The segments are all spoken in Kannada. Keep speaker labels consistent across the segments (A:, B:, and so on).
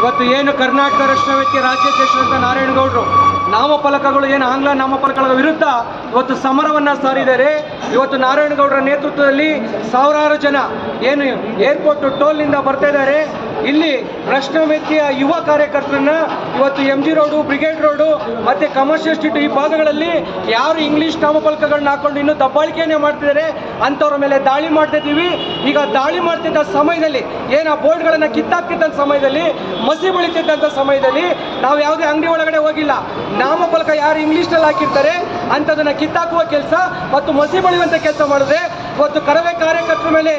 A: ಇವತ್ತು ಏನು ಕರ್ನಾಟಕ ರಕ್ಷಣಾ ವೇದಿಕೆ ರಾಜ್ಯಾಧ್ಯಕ್ಷರಂತ ನಾರಾಯಣಗೌಡರು ನಾಮಫಲಕಗಳು ಏನು ಆಂಗ್ಲ ನಾಮಫಲಕಗಳ ವಿರುದ್ಧ ಇವತ್ತು ಸಮರವನ್ನು ಸಾರಿದ್ದಾರೆ. ಇವತ್ತು ನಾರಾಯಣಗೌಡರ ನೇತೃತ್ವದಲ್ಲಿ ಸಾವಿರಾರು ಜನ ಏನು ಏರ್ಪೋರ್ಟ್ ಟೋಲ್ನಿಂದ ಬರ್ತಾ ಇದ್ದಾರೆ. ಇಲ್ಲಿ ಪ್ರಶ್ನವೆತ್ತಿಯ ಯುವ ಕಾರ್ಯಕರ್ತರನ್ನ ಇವತ್ತು M G road brigade road, ಮತ್ತೆ ಕಮರ್ಷಿಯಲ್ ಸ್ಟ್ರೀಟ್ ಈ ಭಾಗಗಳಲ್ಲಿ ಯಾರು ಇಂಗ್ಲಿಷ್ ನಾಮಫಲಕಗಳನ್ನ ಹಾಕೊಂಡು ಇನ್ನೂ ದಬ್ಬಾಳಿಕೆಯನ್ನೇ ಮಾಡ್ತಿದ್ದಾರೆ, ಅಂಥವ್ರ ಮೇಲೆ ದಾಳಿ ಮಾಡ್ತಾ ಇದ್ದೀವಿ ಈಗ ದಾಳಿ ಮಾಡ್ತಿದ್ದ ಸಮಯದಲ್ಲಿ, ಏನು ಆ ಬೋರ್ಡ್ಗಳನ್ನು ಕಿತ್ತಾಕ್ತಿದ್ದಂಥ ಸಮಯದಲ್ಲಿ, ಮಸಿ ಬೆಳಿತಿದ್ದಂಥ ಸಮಯದಲ್ಲಿ ನಾವು ಯಾವುದೇ ಅಂಗಡಿ ಒಳಗಡೆ ಹೋಗಿಲ್ಲ. ನಾಮಫಲಕ ಯಾರು ಇಂಗ್ಲೀಷ್ನಲ್ಲಿ ಹಾಕಿರ್ತಾರೆ, ಅಂಥದನ್ನು ಕಿತ್ತಾಕುವ ಕೆಲಸ ಮತ್ತು ಮಸಿ ಬೆಳೆಯುವಂಥ ಕೆಲಸ ಮಾಡಿದ್ರೆ, ಇವತ್ತು ಕರವೇ ಕಾರ್ಯಕರ್ತರ ಮೇಲೆ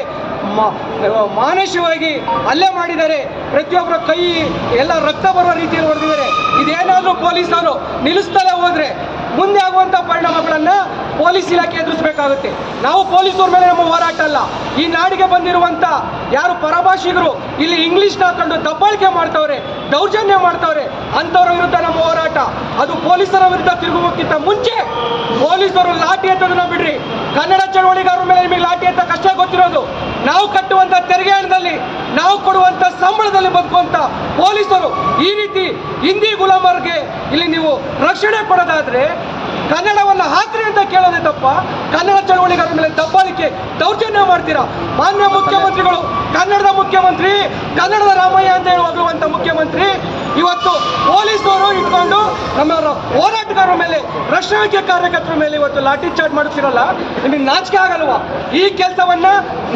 A: ಮಾನಸಿಕವಾಗಿ ಹಲ್ಲೆ ಮಾಡಿದ್ದಾರೆ. ಪ್ರತಿಯೊಬ್ಬರ ಕೈ, ಎಲ್ಲ ರಕ್ತ ಬರುವ ರೀತಿಯಲ್ಲಿ ಹೊಡೆದಿದ್ದಾರೆ. ಇದೇನಾದರೂ ಪೊಲೀಸರು ನಿಲ್ಲಿಸ್ತಲೇ ಹೋದರೆ ಮುಂದೆ ಆಗುವಂಥ ಪರಿಣಾಮಗಳನ್ನು ಪೊಲೀಸ್ ಇಲಾಖೆ ಎದುರಿಸಬೇಕಾಗುತ್ತೆ. ನಾವು ಪೊಲೀಸರ ಮೇಲೆ ನಮ್ಮ ಹೋರಾಟ ಅಲ್ಲ. ಈ ನಾಡಿಗೆ ಬಂದಿರುವಂತ ಯಾರು ಪರಭಾಷಿಗರು ಇಲ್ಲಿ ಇಂಗ್ಲಿಷ್ ಹಾಕೊಂಡು ದಬ್ಬಾಳಿಕೆ ಮಾಡ್ತವ್ರೆ, ದೌರ್ಜನ್ಯ ಮಾಡ್ತವ್ರೆ, ಅಂಥವ್ರ ವಿರುದ್ಧ ನಮ್ಮ ಹೋರಾಟ. ಅದು ಪೊಲೀಸರ ವಿರುದ್ಧ ತಿರುಗುವಕ್ಕಿಂತ ಮುಂಚೆ ಪೊಲೀಸರು ಲಾಠಿ ಎತ್ತೋದನ್ನ ಬಿಡ್ರಿ. ಕನ್ನಡ ಚಳವಳಿಗಾರರ ಮೇಲೆ ನಿಮಗೆ ಲಾಠಿ ಎತ್ತ ಕಷ್ಟ ಗೊತ್ತಿರೋದು ನಾವು ಕಟ್ಟುವಂತ ತೆರಿಗೆ ಹಣದಲ್ಲಿ, ನಾವು ಕೊಡುವಂತ ಸಂಬಳದಲ್ಲಿ ಬದುಕುವಂಥ ಪೊಲೀಸರು ಈ ರೀತಿ ಹಿಂದಿ ಗುಲಾಮರಿಗೆ ಇಲ್ಲಿ ನೀವು ರಕ್ಷಣೆ ಕೊಡೋದಾದರೆ ಕನ್ನಡವನ್ನು ಹಾಕ್ರಿ ಅಂತ ಕೇಳೋದೆ ತಪ್ಪ. ಕನ್ನಡ ಚಳವಳಿಗಾರರ ಮೇಲೆ ದಬ್ಬಾಳಿಕೆ ದೌರ್ಜನ್ಯ ಮಾಡ್ತೀರಾ? ಮಾನ್ಯ ಮುಖ್ಯಮಂತ್ರಿಗಳು, ಕನ್ನಡದ ಮುಖ್ಯಮಂತ್ರಿ, ಕನ್ನಡದ ರಾಮಯ್ಯ ಅಂತ ಹೇಳುವಂಥ ಮುಖ್ಯಮಂತ್ರಿ, ಇವತ್ತು ಪೊಲೀಸರು ನಮ್ಮ ಹೋರಾಟಗಾರರ ಮೇಲೆ ರಾಷ್ಟ್ರೀಯ ಕಾರ್ಯಕರ್ತರ ಮೇಲೆ ಇವತ್ತು ಲಾಠಿ ಚಾರ್ಜ್ ಮಾಡುತ್ತಿರಲ್ಲ ನಿಮಗೆ ನಾಚಿಕೆ ಆಗಲ್ವಾ? ಈ ಕೆಲಸವನ್ನ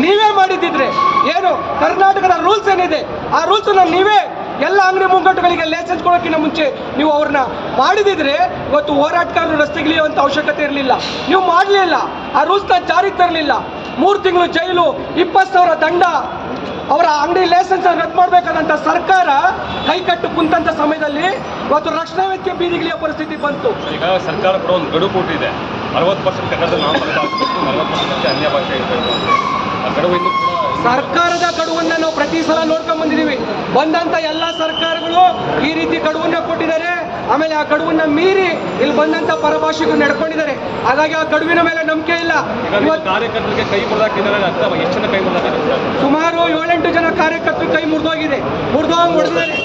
A: ನೀವೇ ಮಾಡಿದ್ದಿದ್ರೆ ಏನು, ಕರ್ನಾಟಕದ ರೂಲ್ಸ್ ಏನಿದೆ? ಆ ರೂಲ್ಸ್ ನೀವೇ ಎಲ್ಲ ಅಂಗಡಿ ಮುಂಗಟ್ಟುಗಳಿಗೆ ಲೈಸೆನ್ಸ್ ಕೊಡೋಕ್ಕಿಂತ ಮುಂಚೆ ನೀವು ಅವ್ರನ್ನ ಮಾಡಿದಿದ್ರೆ ಇವತ್ತು ಹೋರಾಟಗಾರರು ರಸ್ತೆಗಿಳಿಯುವಂಥ ಅವಶ್ಯಕತೆ ಇರಲಿಲ್ಲ. ನೀವು ಮಾಡಲಿಲ್ಲ ಆ ರೂಲ್ಸ್ನ ಜಾರಿಗೆ ತರಲಿಲ್ಲ. ಮೂರು ತಿಂಗಳು ಜೈಲು, ಇಪ್ಪತ್ತು ಸಾವಿರ ದಂಡ. ಅವರ ಅಂಗಡಿ ಲೈಸೆನ್ಸ್ ರದ್ದು ಮಾಡಬೇಕಾದಂಥ ಸರ್ಕಾರ ಕೈಕಟ್ಟು ಕುಂತಂಥ ಸಮಯದಲ್ಲಿ ಇವತ್ತು ರಕ್ಷಣಾ ವೆಚ್ಚ ಬೀದಿಗಿಳಿಯ ಪರಿಸ್ಥಿತಿ ಬಂತು.
B: ಈಗ ಸರ್ಕಾರ ಕೂಡ ಒಂದು ಗಡುವು ಕೊಟ್ಟಿದೆ. ಅರವತ್ತು ಪರ್ಸೆಂಟ್ ಕನ್ನಡದಲ್ಲಿ ನಾವು ನಲವತ್ತು ಪರ್ಸೆಂಟ್ ಅನ್ಯ ಭಾಷೆ ಇರಬೇಕು ಆ ಗಡುವು
A: ಸರ್ಕಾರದ ಗಡುವನ್ನ ನಾವು ಪ್ರತಿ ಸಲ ನೋಡ್ಕೊಂಡ್ ಬಂದಿದೀವಿ. ಬಂದಂತ ಎಲ್ಲ ಸರ್ಕಾರಗಳು ಈ ರೀತಿ ಕಡುವನ್ನ ಕೊಟ್ಟಿದ್ದಾರೆ. ಆಮೇಲೆ ಆ ಕಡುವನ್ನ ಮೀರಿ ಇಲ್ಲಿ ಬಂದಂತ ಪರಭಾಷೆಗಳು ನಡ್ಕೊಂಡಿದ್ದಾರೆ. ಹಾಗಾಗಿ ಆ ಕಡುವಿನ ಮೇಲೆ ನಂಬಿಕೆ ಇಲ್ಲ.
B: ಕಾರ್ಯಕರ್ತರಿಗೆ ಕೈ ಮುರಿದಾಕಿದ್ದಾರೆ ಕೈ
A: ಸುಮಾರು ಏಳೆಂಟು ಜನ ಕಾರ್ಯಕರ್ತರು ಕೈ ಮುರಿದೋಗಿದೆ. ಮುರಿದೋಗಿ ಹೊಡೆದಿದ್ದಾರೆ.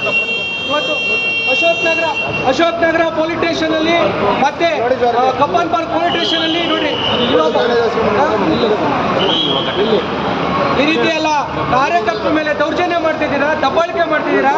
A: ಇವತ್ತು ಅಶೋಕ್ ನಗರ ಅಶೋಕ್ ನಗರ ಪೊಲೀಸ್ ಸ್ಟೇಷನ್ ಅಲ್ಲಿ ಮತ್ತೆ Cubbon Cubbon park police station ಅಲ್ಲಿ ನೋಡಿ ಈ ರೀತಿ ಎಲ್ಲ ಕಾರ್ಯಕರ್ತರ ಮೇಲೆ ದೌರ್ಜನ್ಯ ಮಾಡ್ತಿದ್ದೀರಾ ದಬ್ಬಾಳಿಕೆ ಮಾಡ್ತಿದ್ದೀರಾ?